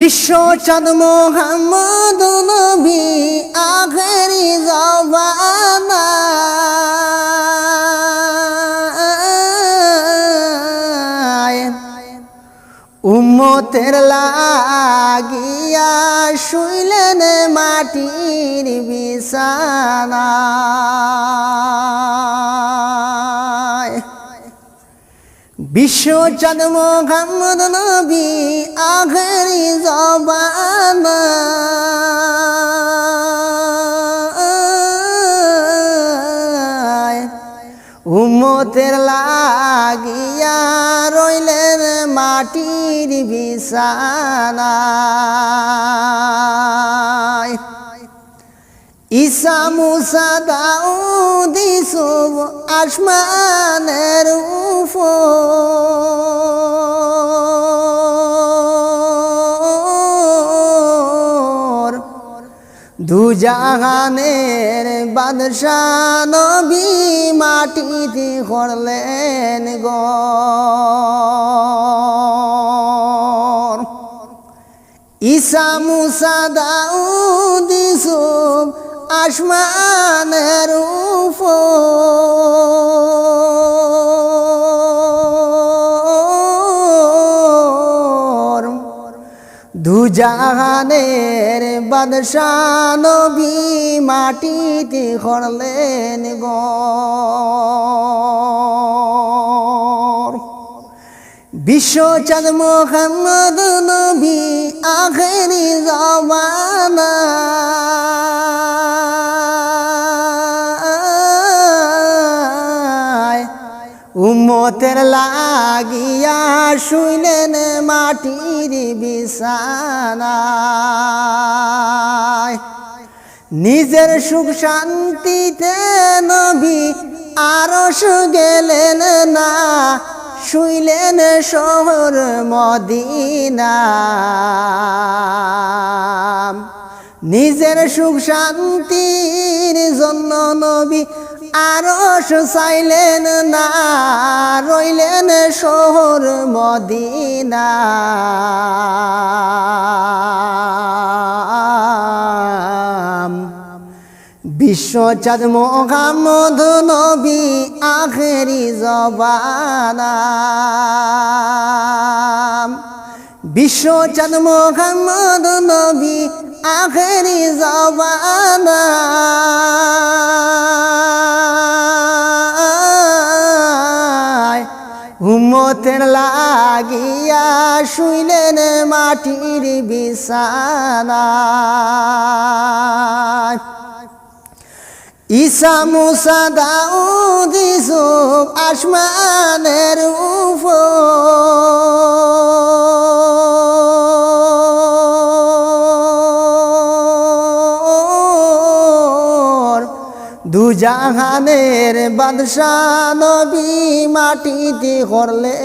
বিশ্ব চাঁদ মোহাম্মদ নবী আখেরি উম্মতের লাগিয়া শুইলেন মাটির বিছানায় বিশ্ব চাঁদ মোহাম্মদ নবী আখেরি জবানা। উম্মতের লাগিয়া রইলেন মাটির বিছানায় ঈসা মুসা দাউদ আসমানের উপর। দু জাহানের বাদশাহ নবী মাটিতে করলেন গর ঈসা মুসা দাউদ আসমানের দু জাহানের বাদশাহ নবী মাটিতে হরলেন গর বিশ্ব চাঁদ মোহাম্মদ নবী আখেরি জবানা উম্মতের লাগিয়া শুইলেন মাটির বিছানায়। নিজের সুখ শান্তিতে নবী আরশ গেলেন না, শুইলেন শহর মদিনা নিজের সুখ শান্তির জন্য নবী আরশ চাইলেন না, রইলেন শহর মদিনা। বিশ্ব চাঁদ মোহাম্মদ নবী আখেরি জবানা। বিশ্ব চাঁদ মোহাম্মদ নবী আখেরি জবানা। উম্মতের লাগিয়া শুইলেন মাটির বিছানা। ঈসা মুসা দাউদ ইসুফ আসমানের উপর। দু জাহানের বাদশাহ নবী মাটিতে করলে